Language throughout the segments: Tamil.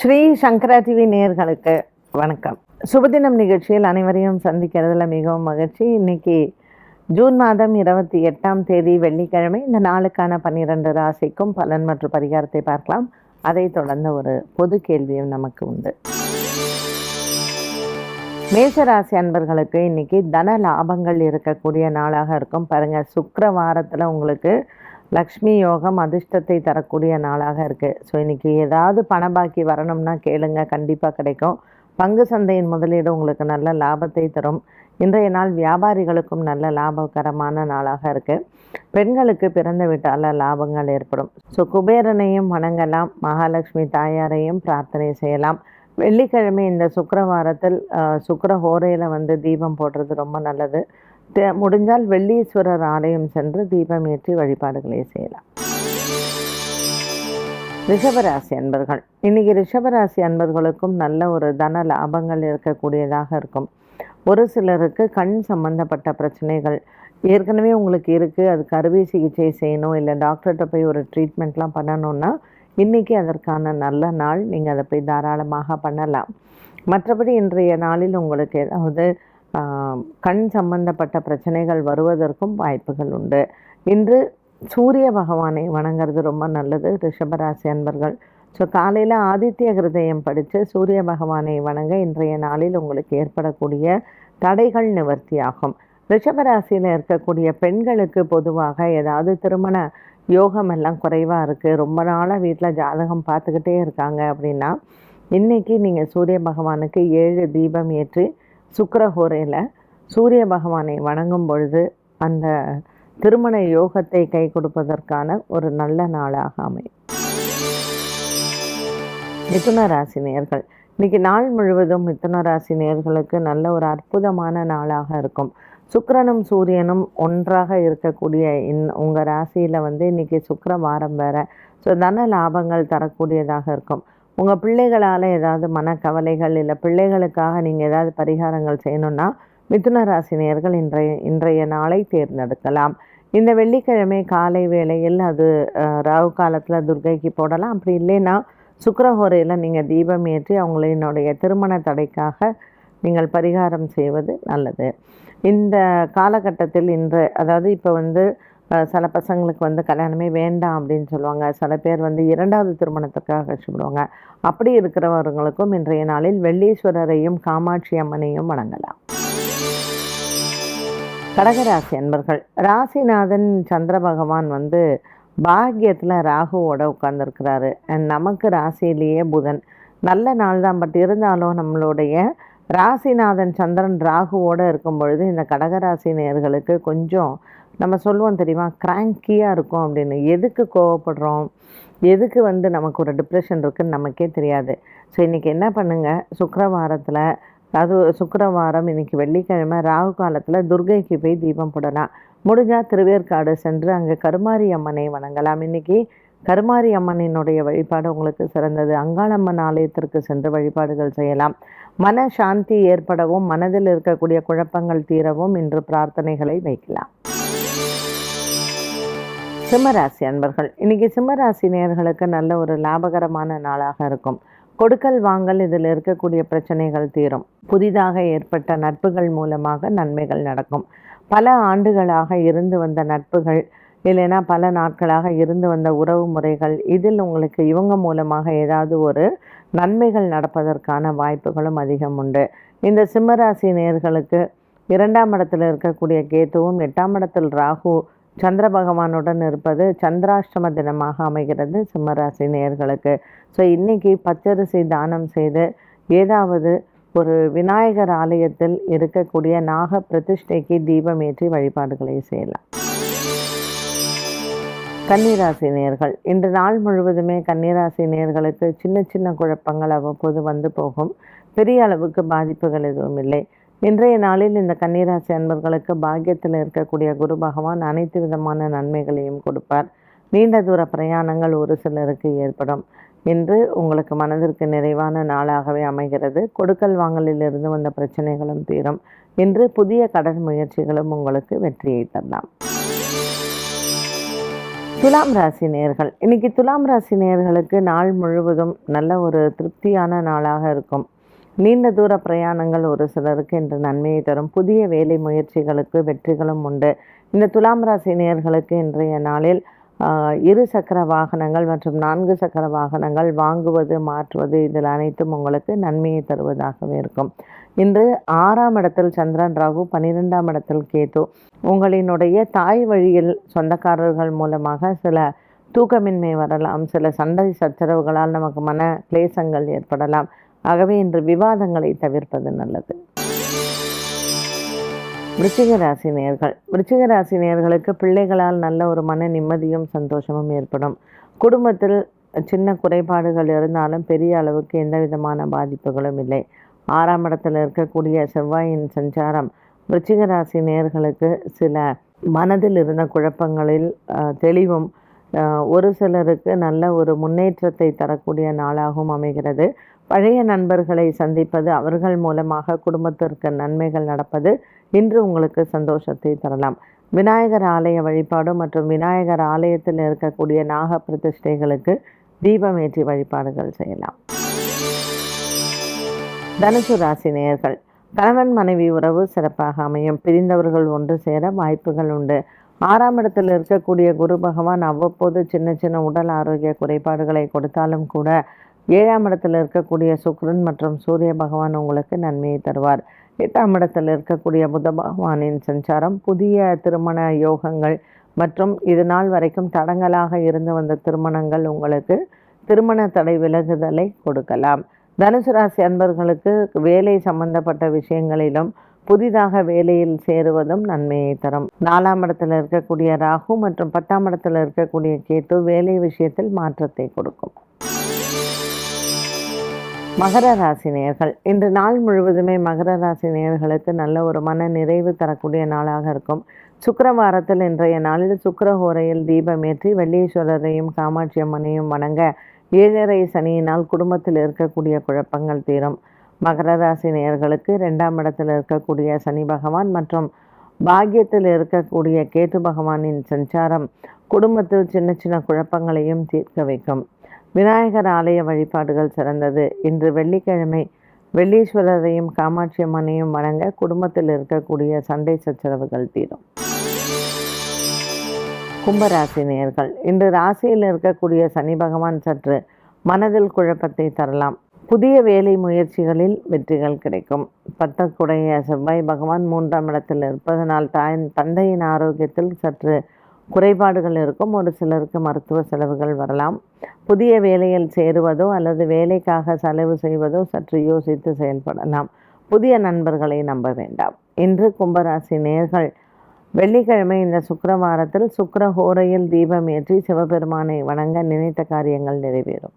ஸ்ரீ சங்கரா டிவி நேயர்களுக்கு வணக்கம். சுபதினம் நிகழ்ச்சியில் அனைவரையும் சந்திக்கிறதுல மிகவும் மகிழ்ச்சி. இன்னைக்கு ஜூன் மாதம் இருபத்தி எட்டாம் தேதி வெள்ளிக்கிழமை. இந்த நாளுக்கான பன்னிரண்டு ராசிக்கும் பலன் மற்றும் பரிகாரத்தை பார்க்கலாம். அதை தொடர்ந்து ஒரு பொது கேள்வியும் நமக்கு உண்டு. மேஷராசி அன்பர்களுக்கு இன்னைக்கு தன லாபங்கள் இருக்கக்கூடிய நாளாக இருக்கும். பாருங்கள் சுக்கிர வாரத்தில் உங்களுக்கு லக்ஷ்மி யோகம் அதிர்ஷ்டத்தை தரக்கூடிய நாளாக இருக்குது ஸோ இன்றைக்கி ஏதாவது பண பாக்கி வரணும்னா கேளுங்க. கண்டிப்பாக கிடைக்கும். பங்கு சந்தையின் முதலீடு உங்களுக்கு நல்ல லாபத்தை தரும். இன்றைய நாள் வியாபாரிகளுக்கும் நல்ல லாபகரமான நாளாக இருக்குது பெண்களுக்கு பிறந்த வீட்டால் லாபங்கள் ஏற்படும். ஸோ குபேரனையும் வணங்கலாம். மகாலட்சுமி தாயாரையும் பிரார்த்தனை செய்யலாம். வெள்ளிக்கிழமை இந்த சுக்கரவாரத்தில் சுக்கர ஹோரையில் வந்து தீபம் போடுறது ரொம்ப நல்லது. முடிஞ்சால் வெள்ளீஸ்வரர் ஆலயம் சென்று தீபம் ஏற்றி வழிபாடுகளை செய்யலாம். ரிஷபராசி அன்பர்கள். இன்னைக்கு ரிஷபராசி அன்பர்களுக்கும் நல்ல ஒரு தன லாபங்கள் இருக்கக்கூடியதாக இருக்கும். ஒரு சிலருக்கு கண் சம்பந்தப்பட்ட பிரச்சனைகள் ஏற்கனவே உங்களுக்கு இருக்குது அதுக்கு அறுவை சிகிச்சை செய்யணும். இல்லை டாக்டர்கிட்ட போய் ஒரு ட்ரீட்மெண்ட்லாம் பண்ணணும்னா இன்றைக்கி அதற்கான நல்ல நாள். நீங்கள் அதை போய் தாராளமாக பண்ணலாம். மற்றபடி இன்றைய நாளில் உங்களுக்கு ஏதாவது கண் சம்பந்தப்பட்ட பிரச்சனைகள் வருவதற்கும் வாய்ப்புகள் உண்டு. இன்று சூரிய பகவானை வணங்குறது ரொம்ப நல்லது. ரிஷபராசி அன்பர்கள் ஸோ காலையில் ஆதித்ய ஹிருதயம் படித்து சூரிய பகவானை வணங்க இன்றைய நாளில் உங்களுக்கு ஏற்படக்கூடிய தடைகள் நிவர்த்தியாகும். ரிஷபராசியில் இருக்கக்கூடிய பெண்களுக்கு பொதுவாக ஏதாவது திருமண யோகம் எல்லாம் குறைவாக இருக்குது ரொம்ப நாளாக வீட்டில் ஜாதகம் பார்த்துக்கிட்டே இருக்காங்க அப்படின்னா இன்றைக்கி நீங்கள் சூரிய பகவானுக்கு ஏழு தீபம் ஏற்றி சுக்கரஹோரையில் சூரிய பகவானை வணங்கும் பொழுது அந்த திருமண யோகத்தை கை கொடுப்பதற்கான ஒரு நல்ல நாளாக அமையும். மிதுன ராசி நேர்கள். இன்னைக்கு நாள் முழுவதும் மிதுன ராசி நேர்களுக்கு நல்ல ஒரு அற்புதமான நாளாக இருக்கும். சுக்கரனும் சூரியனும் ஒன்றாக இருக்கக்கூடிய இன் உங்கள் ராசியில் வந்து இன்னைக்கு சுக்கர வாரம் வேற. ஸோ தன லாபங்கள் தரக்கூடியதாக இருக்கும். உங்கள் பிள்ளைகளால் ஏதாவது மனக்கவலைகள் இல்லை பிள்ளைகளுக்காக நீங்கள் ஏதாவது பரிகாரங்கள் செய்யணும்னா மிதுன ராசி இன்றைய இன்றைய நாளை தேர்ந்தெடுக்கலாம். இந்த வெள்ளிக்கிழமை காலை வேளையில் அது ராகு காலத்தில் துர்க்கைக்கு போடலாம். அப்படி இல்லைன்னா சுக்கரஹோரையில் நீங்கள் தீபம் ஏற்றி அவங்களினுடைய திருமண தடைக்காக நீங்கள் பரிகாரம் செய்வது நல்லது. இந்த காலகட்டத்தில் இன்று அதாவது இப்போ வந்து சில பசங்களுக்கு வந்து கல்யாணமே வேண்டாம் அப்படின்னு சொல்லுவாங்க. சில பேர் வந்து இரண்டாவது திருமணத்துக்காக கஷ்டப்படுவாங்க. அப்படி இருக்கிறவர்களுக்கும் இன்றைய நாளில் வெள்ளீஸ்வரரையும் காமாட்சி அம்மனையும் வணங்கலாம். கடகராசி அன்பர்கள் ராசிநாதன் சந்திர பகவான் வந்து பாக்கியத்தில் ராகுவோட உட்கார்ந்துருக்கிறாரு. அண்ட் நமக்கு ராசியிலேயே புதன். நல்ல நாள் தான் பட் இருந்தாலும் நம்மளுடைய ராசிநாதன் சந்திரன் ராகுவோடு இருக்கும் பொழுது இந்த கடகராசி நேர்களுக்கு கொஞ்சம் நம்ம சொல்லுவோம் தெரியுமா? கிராங்கியாக இருக்கும் அப்படின்னு. எதுக்கு கோவப்படுறோம்? எதுக்கு வந்து நமக்கு ஒரு டிப்ரெஷன் இருக்குன்னு நமக்கே தெரியாது. ஸோ இன்றைக்கி என்ன பண்ணுங்கள் சுக்கரவாரத்தில் அது சுக்கரவாரம் இன்னைக்கு வெள்ளிக்கிழமை ராகு காலத்தில் துர்கைக்கு போய் தீபம் போடலாம். முடிஞ்சால் திருவேற்காடு சென்று அங்கே கருமாரி அம்மனை வணங்கலாம். இன்னைக்கு கருமாரி அம்மனினுடைய வழிபாடு உங்களுக்கு சிறந்தது. அங்காளம்மன் ஆலயத்திற்கு சென்று வழிபாடுகள் செய்யலாம். மன சாந்தி ஏற்படவும் மனதில் இருக்கக்கூடிய குழப்பங்கள் தீரவும் இன்று பிரார்த்தனைகளை வைக்கலாம். சிம்மராசி அன்பர்கள் இன்னைக்கு சிம்மராசி நேயர்களுக்கு நல்ல ஒரு லாபகரமான நாளாக இருக்கும். கொடுக்கல் வாங்கல் இதில் இருக்கக்கூடிய பிரச்சனைகள் தீரும். புதிதாக ஏற்பட்ட நட்புகள் மூலமாக நன்மைகள் நடக்கும். பல ஆண்டுகளாக இருந்து வந்த நட்புகள் இல்லைன்னா பல நாட்களாக இருந்து வந்த உறவு முறைகள் இதில் உங்களுக்கு இவங்க மூலமாக ஏதாவது ஒரு நன்மைகள் நடப்பதற்கான வாய்ப்புகளும் அதிகம் உண்டு. இந்த சிம்மராசி நேயர்களுக்கு இரண்டாம் இடத்தில் இருக்கக்கூடிய கேத்துவும் எட்டாம் இடத்தில் ராகு சந்திர பகவானுடன் இருப்பது சந்திராஷ்டம தினமாக அமைகிறது சிம்மராசி நேயர்களுக்கு ஸோ இன்றைக்கி பச்சரிசி தானம் செய்து ஏதாவது ஒரு விநாயகர் ஆலயத்தில் இருக்கக்கூடிய நாக பிரதிஷ்டைக்கு தீபம் ஏற்றி வழிபாடுகளை செய்யலாம். கன்னிராசி நேர்கள் இன்று நாள் முழுவதுமே கன்னிராசி நேர்களுக்கு சின்ன சின்ன குழப்பங்கள் அவ்வப்போது வந்து போகும். பெரிய அளவுக்கு பாதிப்புகள் எதுவும் இல்லை. இன்றைய நாளில் இந்த கன்னிராசி அன்பர்களுக்கு பாக்கியத்தில் இருக்கக்கூடிய குரு பகவான் அனைத்து விதமான நன்மைகளையும் கொடுப்பார். நீண்ட தூர பிரயாணங்கள் ஒரு சிலருக்கு ஏற்படும். இன்று உங்களுக்கு மனதிற்கு நிறைவான நாளாகவே அமைகிறது. கொடுக்கல் வாங்கலில் இருந்து வந்த பிரச்சனைகளும் தீரும். இன்று புதிய கடன் முயற்சிகளும் உங்களுக்கு வெற்றியை தரலாம். துலாம் ராசி நேர்கள். இன்னைக்கு துலாம் ராசி நேர்களுக்கு நாள் முழுவதும் நல்ல ஒரு திருப்தியான நாளாக இருக்கும். நீண்ட தூர பிரயாணங்கள் ஒரு சிலருக்கு இன்று நன்மையை தரும். புதிய வேலை முயற்சிகளுக்கு வெற்றிகளும் உண்டு. இந்த துலாம் ராசி நேர்களுக்கு இன்றைய நாளில் இரு சக்கர வாகனங்கள் மற்றும் நான்கு சக்கர வாகனங்கள் வாங்குவது மாற்றுவது இதில் அனைத்தும் உங்களுக்கு நன்மையை தருவதாகவே இருக்கும். இன்று ஆறாம் இடத்தில் சந்திரன் ராகு பன்னிரெண்டாம் இடத்தில் கேது. உங்களினுடைய தாய் வழியில் சொந்தக்காரர்கள் மூலமாக சில தூக்கமின்மை வரலாம். சில சண்டை சச்சரவுகளால் நமக்கு மன கிளேசங்கள் ஏற்படலாம். ஆகவே இன்று விவாதங்களை தவிர்ப்பது நல்லது. விருச்சிக ராசி நேர்கள் விருச்சிக ராசி நேர்களுக்கு பிள்ளைகளால் நல்ல ஒரு மன நிம்மதியும் சந்தோஷமும் ஏற்படும். குடும்பத்தில் சின்ன குறைபாடுகள் இருந்தாலும் பெரிய அளவுக்கு எந்த விதமான பாதிப்புகளும் இல்லை. ஆறாம் இடத்தில் இருக்கக்கூடிய செவ்வாயின் சஞ்சாரம் விருச்சிக ராசி நேர்களுக்கு சில மனதில் இருந்த குழப்பங்களில் தெளிவும் ஒரு சிலருக்கு நல்ல ஒரு முன்னேற்றத்தை தரக்கூடிய நாளாகவும் அமைகிறது. பழைய நண்பர்களை சந்திப்பது அவர்கள் மூலமாக குடும்பத்திற்கு நன்மைகள் நடப்பது இன்று உங்களுக்கு சந்தோஷத்தை தரலாம். விநாயகர் ஆலய வழிபாடு மற்றும் விநாயகர் ஆலயத்தில் இருக்கக்கூடிய நாக பிரதிஷ்டைகளுக்கு தீபமேற்றி வழிபாடுகள் செய்யலாம். தனுசு ராசி நேயர்கள் கணவன் மனைவி உறவு சிறப்பாக அமையும். பிரிந்தவர்கள் ஒன்று சேர வாய்ப்புகள் உண்டு. ஆறாம் இடத்தில் இருக்கக்கூடிய குரு பகவான் அவ்வப்போது சின்ன சின்ன உடல் ஆரோக்கிய குறைபாடுகளை கொடுத்தாலும் கூட ஏழாம் இடத்தில் இருக்கக்கூடிய சுக்ரன் மற்றும் சூரிய பகவான் உங்களுக்கு நன்மையை தருவார். எட்டாம் இடத்தில் இருக்கக்கூடிய புத பகவானின் சஞ்சாரம் புதிய திருமண யோகங்கள் மற்றும் இது நாள் வரைக்கும் தடங்களாக இருந்து வந்த திருமணங்கள் உங்களுக்கு திருமண தடை விலகுதலை கொடுக்கலாம். தனுசு ராசி அன்பர்களுக்கு வேலை சம்பந்தப்பட்ட விஷயங்களிலும் புதிதாக வேலையில் சேருவதும் நன்மையை தரும். நாலாம் இடத்தில் இருக்கக்கூடிய ராகு மற்றும் பத்தாம் இடத்தில் இருக்கக்கூடிய கேத்து வேலை விஷயத்தில் மாற்றத்தை கொடுக்கும். மகர ராசி நேர்கள் இன்று நாள் முழுவதுமே மகர ராசி நேர்களுக்கு நல்ல ஒரு மன நிறைவு தரக்கூடிய நாளாக இருக்கும். சுக்கரவாரத்தில் இன்றைய நாளில் சுக்கரஹோரையில் தீபமேற்றி வெள்ளீஸ்வரரையும் காமாட்சி அம்மனையும் வணங்க ஏழரை சனியினால் குடும்பத்தில் இருக்கக்கூடிய குழப்பங்கள் தீரும். மகர ராசி நேயர்களுக்கு ரெண்டாம் இடத்தில் இருக்கக்கூடிய சனி பகவான் மற்றும் பாக்கியத்தில் இருக்கக்கூடிய கேது பகவானின் சஞ்சாரம் குடும்பத்தில் சின்ன சின்ன குழப்பங்களையும் தீர்க்க வைக்கும். விநாயகர் ஆலய வழிபாடுகள் சிறந்தது. இன்று வெள்ளிக்கிழமை வெள்ளீஸ்வரரையும் காமாட்சி அம்மனையும் வணங்க குடும்பத்தில் இருக்கக்கூடிய சண்டை சச்சரவுகள் தீரும். கும்பராசி நேர்கள் இன்று ராசியில் இருக்கக்கூடிய சனி பகவான் சற்று மனதில் குழப்பத்தை தரலாம். புதிய வேலை முயற்சிகளில் வெற்றிகள் கிடைக்கும். பத்தக்குடைய செவ்வாய் பகவான் மூன்றாம் இடத்தில் இருப்பதனால் தாய் தந்தையின் ஆரோக்கியத்தில் சற்று குறைபாடுகள் இருக்கும். ஒரு சிலருக்கு மருத்துவ செலவுகள் வரலாம். புதிய வேலையில் சேருவதோ அல்லது வேலைக்காக செலவு செய்வதோ சற்று யோசித்து செயல்படலாம். புதிய நண்பர்களை நம்ப வேண்டாம். இன்று கும்பராசி நேர்கள் வெள்ளிக்கிழமை இந்த சுக்கரவாரத்தில் சுக்கர ஹோரையில் தீபம் ஏற்றி சிவபெருமானை வணங்க நினைத்த காரியங்கள் நிறைவேறும்.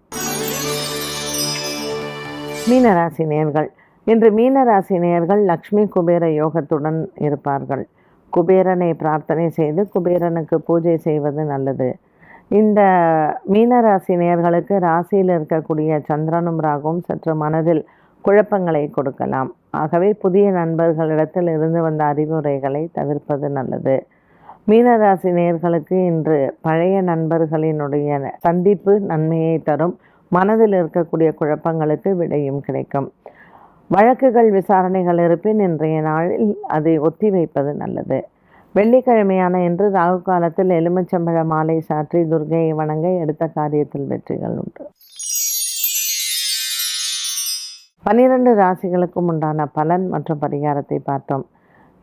மீனராசி நேர்கள் இன்று மீனராசி நேர்கள் லக்ஷ்மி குபேர யோகத்துடன் இருப்பார்கள். குபேரனை பிரார்த்தனை செய்து குபேரனுக்கு பூஜை செய்வது நல்லது. இந்த மீனராசி நேர்களுக்கு ராசியில் இருக்கக்கூடிய சந்திரனும் ராகும் சற்று மனதில் குழப்பங்களை கொடுக்கலாம். ஆகவே புதிய நண்பர்களிடத்தில் இருந்து வந்த அறிவுரைகளை தவிர்ப்பது நல்லது. மீனராசி நேர்களுக்கு இன்று பழைய நண்பர்களினுடைய சந்திப்பு நன்மையை தரும். மனதில் இருக்கக்கூடிய குழப்பங்களுக்கு விடையும் கிடைக்கும். வழக்குகள் விசாரணைகள் இருப்பின் இன்றைய நாளில் அதை ஒத்தி வைப்பது நல்லது. வெள்ளிக்கிழமையான இன்று ராகு காலத்தில் எலுமிச்சம்பழ மாலை சாற்றி துர்கையை வணங்க எடுத்த காரியத்தில் வெற்றிகள் உண்டு. பனிரெண்டு ராசிகளுக்கும் உண்டான பலன் மற்றும் பரிகாரத்தை பார்த்தோம்.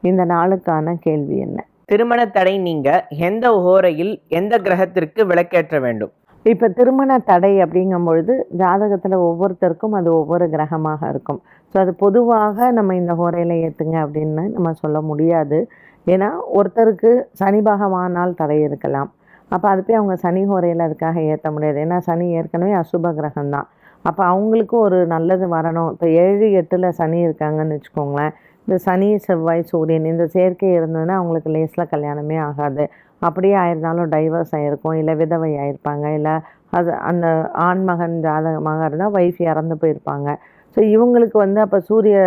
இந்த நாளுக்கான கேள்வி என்ன? திருமண தடை நீங்க எந்த ஓரையில் எந்த கிரகத்திற்கு விளக்கேற்ற வேண்டும்? இப்போ திருமண தடை அப்படிங்கும் பொழுது ஜாதகத்தில் ஒவ்வொருத்தருக்கும் அது ஒவ்வொரு கிரகமாக இருக்கும். ஸோ அது பொதுவாக நம்ம இந்த ஹோரையில் ஏற்றுங்க அப்படின்னு நம்ம சொல்ல முடியாது. ஏன்னா ஒருத்தருக்கு சனி பகவானால் தடை இருக்கலாம். அப்போ அது போய் அவங்க சனி ஹோரையில் அதுக்காக ஏற்ற முடியாது. ஏன்னா சனி ஏற்கனவே அசுப கிரகம்தான். அப்போ அவங்களுக்கும் ஒரு நல்லது வரணும். இப்போ ஏழு எட்டில் சனி இருக்காங்கன்னு வச்சுக்கோங்களேன். இந்த சனி செவ்வாய் சூரியன் இந்த சேர்க்கை இருந்ததுன்னா அவங்களுக்கு லேஸில் கல்யாணமே ஆகாது. அப்படியே ஆயிருந்தாலும் டைவர்ஸ் ஆகிருக்கும் இல்லை விதவை ஆயிருப்பாங்க இல்லை அது அந்த ஆண்மகன் ஜாதகமாக இருந்தால் ஒய்ஃப் இறந்து போயிருப்பாங்க. ஸோ இவங்களுக்கு வந்து அப்போ சூரிய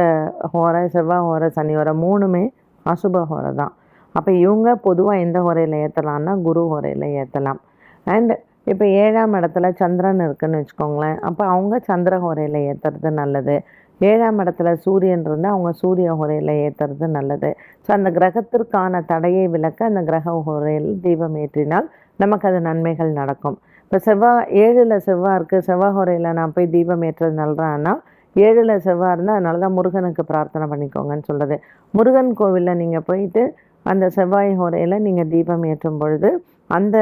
ஹோர செவ்வாய் ஹோர சனி ஹோர மூணுமே அசுப ஹோரை தான் அப்போ இவங்க பொதுவாக எந்த ஹோரையில் ஏற்றலாம்னா குரு ஹோரையில் ஏற்றலாம் அண்ட் இப்போ ஏழாம் இடத்துல சந்திரன் இருக்குன்னு வச்சுக்கோங்களேன். அப்போ அவங்க சந்திர ஹோரையில் ஏற்றுறது நல்லது. ஏழாம் இடத்துல சூரியன் இருந்தால் அவங்க சூரிய ஹோரையில் ஏற்றுறது நல்லது. ஸோ அந்த கிரகத்திற்கான தடையை விளக்க அந்த கிரக ஹோரையில் தீபம் ஏற்றினால் நமக்கு அது நன்மைகள் நடக்கும். இப்போ செவ்வாய் ஏழில் செவ்வாய் இருக்குது செவ்வாய் ஹோரையில் நான் போய் தீபம் ஏற்றது நல்லதான்னா ஏழில் செவ்வாய் இருந்தால் அதனால தான் முருகனுக்கு பிரார்த்தனை பண்ணிக்கோங்கன்னு சொல்கிறது முருகன் கோவிலில் நீங்கள் போயிட்டு அந்த செவ்வாய் ஹோரையில் நீங்கள் தீபம் ஏற்றும் பொழுது அந்த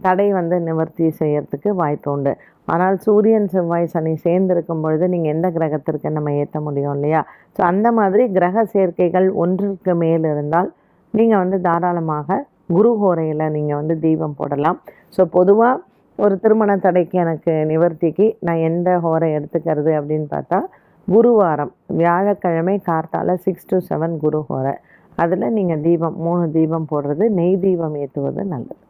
தடை வந்து நிவர்த்தி செய்யறதுக்கு வாய்ப்பு உண்டு. ஆனால் சூரியன் செவ்வாய் சனி சேர்ந்திருக்கும் பொழுது நீங்கள் எந்த கிரகத்திற்கு நம்ம ஏற்ற முடியும் இல்லையா? ஸோ அந்த மாதிரி கிரக சேர்க்கைகள் ஒன்றுக்கு மேல் இருந்தால் நீங்கள் வந்து தாராளமாக குரு ஹோரையில் நீங்கள் வந்து தீபம் போடலாம். ஸோ பொதுவாக ஒரு திருமண தடைக்கு எனக்கு நிவர்த்திக்கு நான் எந்த ஹோரை எடுத்துக்கிறது அப்படின்னு பார்த்தா குருவாரம் வியாழக்கிழமை கார்த்தால சிக்ஸ் டு செவன் குரு ஹோரை அதில் நீங்கள் தீபம் மூணு தீபம் போடுறது நெய் தீபம் ஏற்றுவது நல்லது.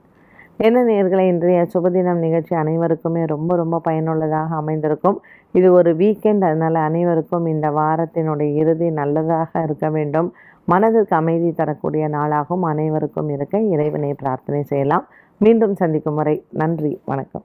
என்ன நேர்களை இன்றைய சுபதினம் நிகழ்ச்சி அனைவருக்குமே ரொம்ப ரொம்ப பயனுள்ளதாக அமைந்திருக்கும். இது ஒரு வீக்கெண்ட் அதனால் அனைவருக்கும் இந்த வாரத்தினுடைய இறுதி நல்லதாக இருக்க வேண்டும். மனதிற்கு அமைதி தரக்கூடிய நாளாகவும் அனைவருக்கும் இருக்க இறைவனை பிரார்த்தனை செய்யலாம். மீண்டும் சந்திக்கும் வரை நன்றி வணக்கம்.